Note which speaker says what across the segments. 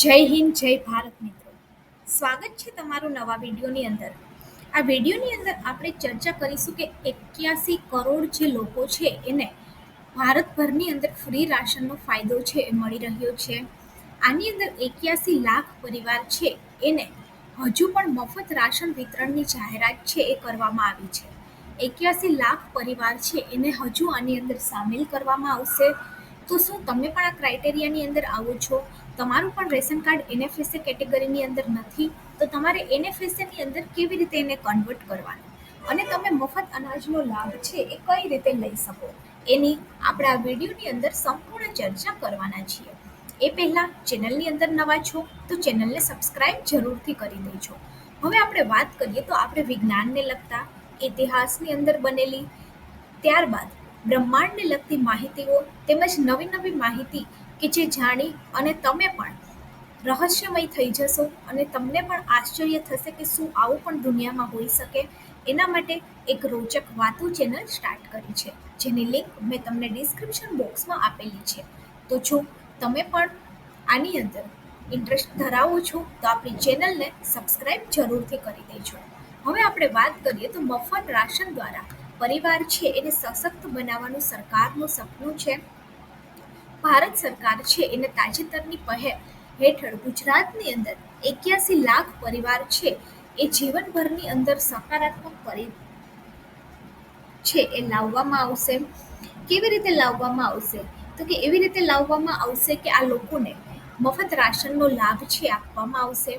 Speaker 1: જય હિન્દ, જય ભારત મિત્રો. સ્વાગત છે તમારું નવા વિડીયોની અંદર. આ વિડીયોની અંદર આપણે ચર્ચા કરીશું કે એક્યાસી કરોડ જે લોકો છે એને ભારતભરની અંદર ફ્રી રાશનનો ફાયદો છે એ મળી રહ્યો છે. આની અંદર એક્યાસી લાખ પરિવાર છે એને હજુ પણ મફત રાશન વિતરણની જાહેરાત છે એ કરવામાં આવી છે. એક્યાસી લાખ પરિવાર છે એને હજુ આની અંદર સામેલ કરવામાં આવશે. તો શું તમે પણ આ ક્રાઇટેરિયાની અંદર આવો છો? તમારું પણ રેશન કાર્ડ એનએફએસએ કેટેગરીની અંદર નથી, તો તમારે એનએફએસએની અંદર કેવી રીતે એને કન્વર્ટ કરવાનું? અને તમે મફત અનાજનો લાભ છે એ કઈ રીતે લઈ શકો? એની આપણે આ વિડીયોની અંદર સંપૂર્ણ ચર્ચા કરવાના છીએ. એ પહેલાં ચેનલની અંદર નવા છો, તો ચેનલને સબસ્ક્રાઇબ જરૂરથી કરી દેજો. હવે આપણે વાત કરીએ તો આપણે વિજ્ઞાનને લગતા, ઇતિહાસની અંદર બનેલી, ત્યારબાદ બ્રહ્માંડને લગતી માહિતીઓ, તેમજ નવી નવી માહિતી કે જે જાણી અને તમે પણ રહસ્યમય થઈ જશો અને તમને પણ આશ્ચર્ય થશે કે શું આવું પણ દુનિયામાં હોઈ શકે. એના માટે એક રોચક વાતો ચેનલ સ્ટાર્ટ કરી છે. જેની લિંક મેં તમને ડિસ્ક્રિપ્શન બોક્સમાં આપેલી છે. તો જો તમે પણ આની અંદર ઇન્ટરેસ્ટ ધરાવો છો, તો આપણી ચેનલને સબસ્ક્રાઇબ જરૂરથી કરી દેજો. હવે આપણે વાત કરીએ તો મફત રાશન દ્વારા. પરિવાર છે એને સશક્ત બનાવવાનું સરકારનું સપનું છે. ભારત સરકાર છે એને તાજેતરની પહેલ હેઠળ ગુજરાતની અંદર એક્યાસી લાખ પરિવાર છે એ જીવનભરની અંદર સકારાત્મક પરિ છે એ લાવવામાં આવશે. કેવી રીતે લાવવામાં આવશે? તો કે એવી રીતે લાવવામાં આવશે કે આ લોકોને મફત રાશનનો લાભ છે આપવામાં આવશે.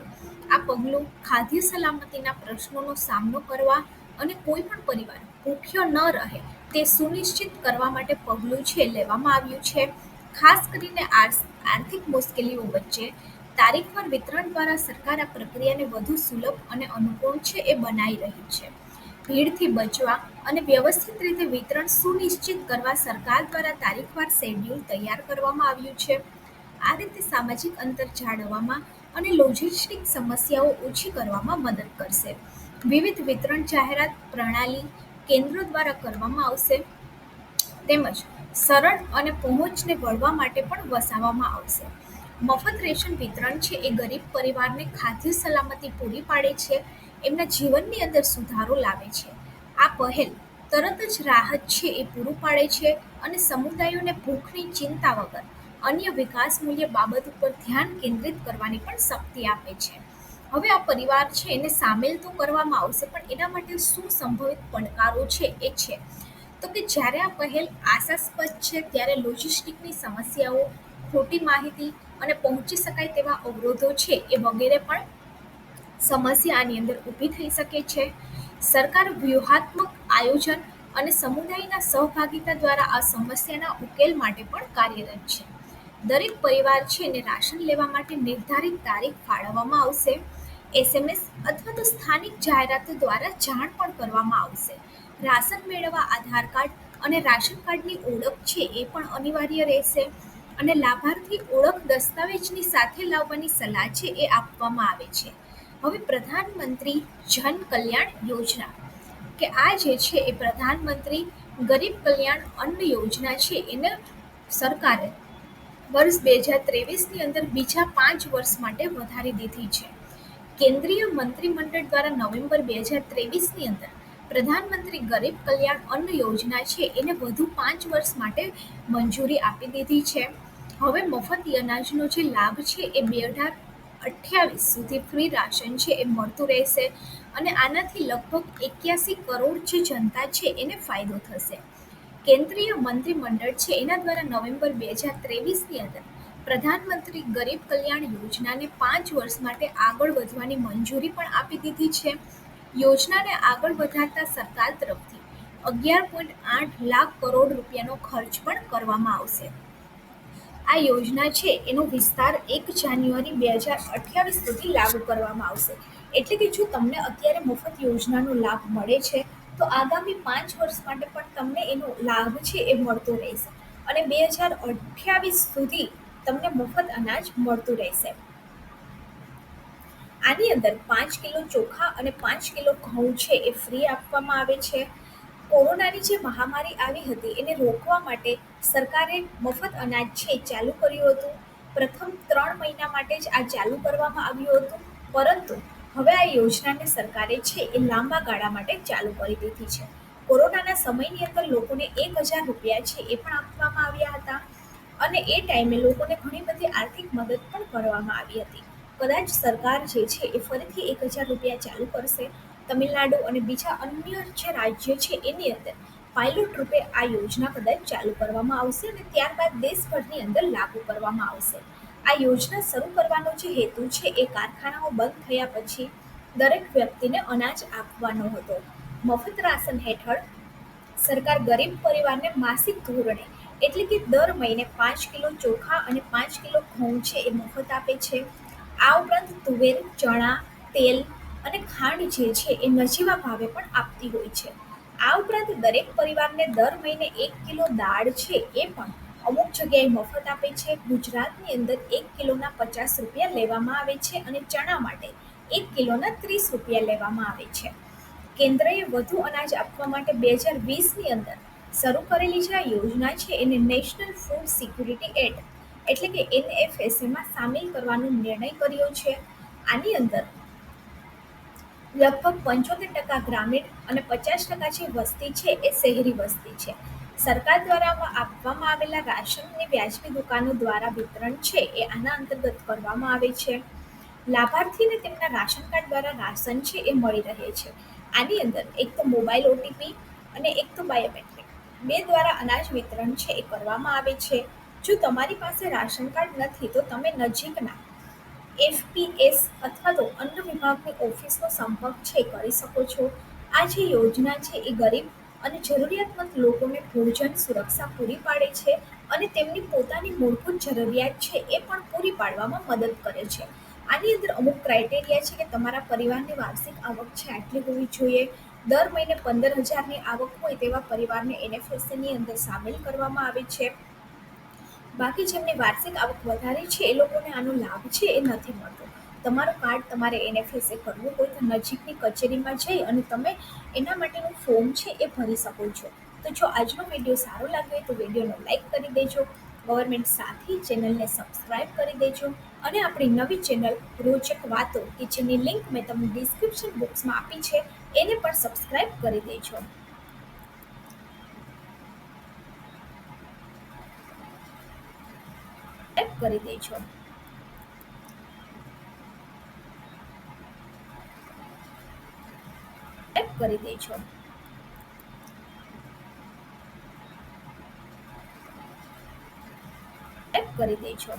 Speaker 1: આ પગલું ખાદ્ય સલામતીના પ્રશ્નોનો સામનો કરવા અને કોઈ પણ પરિવાર ભૂખ્યો ન રહે તે સુનિશ્ચિત કરવા માટે પગલું છે લેવામાં આવ્યું છે. ખાસ કરીને આર્થિક મુશ્કેલીઓ વચ્ચે તારીખવાર વિતરણ દ્વારા સરકાર આ પ્રક્રિયાને વધુ સુલભ અને અનુકૂળ છે એ બનાવી રહી છે. ભીડથી બચવા અને વ્યવસ્થિત રીતે વિતરણ સુનિશ્ચિત કરવા સરકાર દ્વારા તારીખવાર શેડ્યુલ તૈયાર કરવામાં આવ્યું છે. આ રીતે સામાજિક અંતર જાળવવામાં અને લોજિસ્ટિક સમસ્યાઓ ઓછી કરવામાં મદદ કરશે. વિવિધ વિતરણ જાહેરાત પ્રણાલી કેન્દ્રો દ્વારા કરવામાં આવશે. તેમજ સરળ અને પહોંચને વળવા માટે પણ વસાવવામાં આવશે. મફત રેશન વિતરણ છે એ ગરીબ પરિવારને ખાદ્ય સલામતી પૂરી પાડે છે, એમના જીવનની અંદર સુધારો લાવે છે. આ પહેલ તરત જ રાહત છે એ પૂરું પાડે છે અને સમુદાયોને ભૂખની ચિંતા વગર અન્ય વિકાસ મૂલ્ય બાબત ઉપર ધ્યાન કેન્દ્રિત કરવાની પણ શક્તિ આપે છે. હવે આ પરિવાર છે એને સામેલ તો કરવામાં આવશે, પણ એના માટે શું સંભવિત પડકારો છે એ છે. તો કે જ્યારે આ પહેલ આશાસ્પદ છે, ત્યારે લોજિસ્ટિકની સમસ્યાઓ, ખોટી માહિતી અને પહોંચી શકાય તેવા અવરોધો છે એ વગેરે પણ સમસ્યા આની અંદર ઊભી થઈ શકે છે. સરકાર વ્યૂહાત્મક આયોજન અને સમુદાયના સહભાગિતા દ્વારા આ સમસ્યાના ઉકેલ માટે પણ કાર્યરત છે. દરેક પરિવાર છે એને રાશન લેવા માટે નિર્ધારિત તારીખ ફાળવવામાં આવશે. એસએમએસ અથવા તો સ્થાનિક જાહેરાતો દ્વારા જાણ પણ કરવામાં આવશે. રાશન મેળવવા આધાર કાર્ડ અને રાશન કાર્ડની ઓળખ છે એ પણ અનિવાર્ય રહેશે. અને લાભાર્થી ઓળખ દસ્તાવેજની સાથે લાવવાની સલાહ છે એ આપવામાં આવે છે. હવે પ્રધાનમંત્રી જન કલ્યાણ યોજના. કે આ જે છે એ પ્રધાનમંત્રી ગરીબ કલ્યાણ અન્ન યોજના છે એને સરકારે વર્ષ બે હજાર ત્રેવીસની અંદર બીજા પાંચ વર્ષ માટે વધારી દીધી છે. કેન્દ્રીય મંત્રીમંડળ દ્વારા નવેમ્બર બે હજાર ત્રેવીસની અંદર પ્રધાનમંત્રી ગરીબ કલ્યાણ અન્ન યોજના છે, એને વધુ પાંચ વર્ષ માટે મંજૂરી આપી દીધી છે. હવે મફત અનાજનો જે લાભ છે, એ બે હજાર અઠ્યાવીસ સુધી ફ્રી રાશન છે, એ મળતું રહેશે અને આનાથી લગભગ એક્યાસી કરોડ જે જનતા છે, એને ફાયદો થશે. કેન્દ્રીય મંત્રીમંડળ છે, એના દ્વારા નવેમ્બર બે હજાર ત્રેવીસની અંદર પ્રધાનમંત્રી ગરીબ કલ્યાણ યોજનાને પાંચ વર્ષ માટે આગળ વધવાની મંજૂરી પણ આપી દીધી છે. યોજનાને આગળ વધારતા સરકાર તરફથી અગિયાર પોઈન્ટ આઠ લાખ કરોડ રૂપિયાનો ખર્ચ પણ કરવામાં આવશે. આ યોજના છે, એનો વિસ્તાર એક જાન્યુઆરી બે હજાર અઠ્યાવીસ સુધી લાગુ કરવામાં આવશે. એટલે કે જો તમને અત્યારે મફત યોજનાનો લાભ મળે છે, તો આગામી પાંચ વર્ષ માટે પણ તમને એનો લાભ છે એ મળતો રહેશે. અને બે હજાર અઠ્યાવીસ સુધી તમને મફત અનાજ મળતું રહેશે. આની અંદર પાંચ કિલો ચોખા અને પાંચ કિલો ઘઉં છે એ ફ્રી આપવામાં આવે છે. કોરોનાની જે મહામારી આવી હતી એને રોકવા માટે સરકારે મફત અનાજ છે ચાલુ કર્યું હતું. પ્રથમ ત્રણ મહિના માટે જ આ ચાલુ કરવામાં આવ્યું હતું. પરંતુ હવે આ યોજનાને સરકારે છે એ લાંબા ગાળા માટે ચાલુ કરી દીધી છે. કોરોનાના સમયની અંદર લોકોને એક હજાર રૂપિયા છે એ પણ આપવામાં આવ્યા હતા. અને એ ટાઈમે લોકોને ઘણી બધી આર્થિક મદદ પણ કરવામાં આવી હતી. કદાચ સરકાર જે છે એ ફરીથી એક હજાર રૂપિયા ચાલુ કરશે. તમિલનાડુ અને બીજા અન્ય જે રાજ્ય છે એની અંદર પાયલોટ રૂપે આ યોજના કદાચ ચાલુ કરવામાં આવશે અને ત્યારબાદ દેશભરની અંદર લાગુ કરવામાં આવશે. આ યોજના શરૂ કરવાનો જે હેતુ છે એ કારખાનાઓ બંધ થયા પછી દરેક વ્યક્તિને અનાજ આપવાનો હતો. મફત રાશન હેઠળ સરકાર ગરીબ પરિવારને માસિક ધોરણે એટલે કે દર મહિને પાંચ કિલો ચોખા અને પાંચ કિલો ઘઉં છે એ મફત આપે છે. આ ઉપરાંત તુવેર, ચણા, તેલ અને ખાંડ જે છે એ નજીવા ભાવે પણ આપતી હોય છે. આ ઉપરાંત દરેક પરિવારને દર મહિને એક કિલો દાળ છે એ પણ અમુક જગ્યાએ મફત આપે છે. ગુજરાતની અંદર એક કિલોના પચાસ રૂપિયા લેવામાં આવે છે અને ચણા માટે એક કિલોના ત્રીસ રૂપિયા લેવામાં આવે છે. કેન્દ્રએ વધુ અનાજ આપવા માટે બે હજાર વીસની અંદર શરૂ કરેલી જે આ યોજના છે એને નેશનલ ફૂડ સિક્યુરિટી એક્ટ એટલે કે એનએફએસએમાં સામેલ કરવાનો નિર્ણય કર્યો છે. આની અંદર લગભગ પંચોતેર ટકા ગ્રામીણ અને પચાસ ટકા જે વસ્તી છે એ શહેરી વસ્તી છે. સરકાર દ્વારા આપવામાં આવેલા રાશનની વ્યાજબી દુકાનો દ્વારા વિતરણ છે એ આના અંતર્ગત કરવામાં આવે છે. લાભાર્થીને તેમના રાશન કાર્ડ દ્વારા રાશન છે એ મળી રહે છે. આની અંદર એક તો મોબાઈલ ઓટીપી અને એક તો બાયોમેટ્રિક બે દ્વારા અનાજ વિતરણ છે એ કરવામાં આવે છે. જો તમારી પાસે રાશન કાર્ડ નથી, તો તમે નજીકના એફપીએસ અથવા તો અન્ન વિભાગની ઓફિસનો સંપર્ક છે, કરી શકો છો. આ જે યોજના છે, એ ગરીબ અને જરૂરિયાતમંદ લોકોને ભોજન, સુરક્ષા પૂરી પાડે છે અને તેમની પોતાની મૂળભૂત જરૂરિયાત છે, એ પણ પૂરી પાડવામાં મદદ કરે છે. આની અંદર અમુક ક્રાઇટેરિયા છે કે તમારા પરિવારની વાર્ષિક આવક છે, આટલી હોવી જોઈએ. દર મહિને પંદર હજારની આવક હોય, તેવા પરિવારને એનએફએસસીની અંદર સામેલ કરવામાં આવે છે. બાકી જેમની વાર્ષિક આવક વધારે છે, એ લોકોને આનો લાભ છે એ નથી મળતો. તમારું કાર્ડ તમારે એનએફએસએ કરવું તો નજીકની કચેરીમાં જઈ અને તમે એના માટેનું ફોર્મ છે એ ભરી શકો છો. તો જો આજનો વીડિયો સારો લાગે તો વિડીયોને લાઇક કરી દેજો, ગવર્મેન્ટ સાથી ચેનલને સબસ્ક્રાઇબ કરી દેજો અને આપણી નવી ચેનલ રોચક વાતો, કે જેની લિંક મેં તમને ડિસ્ક્રિપ્શન બોક્સમાં આપી છે, એને પણ સબસ્ક્રાઇબ કરી દેજો. કરી દેજો કરી દે છો. કરી દેજો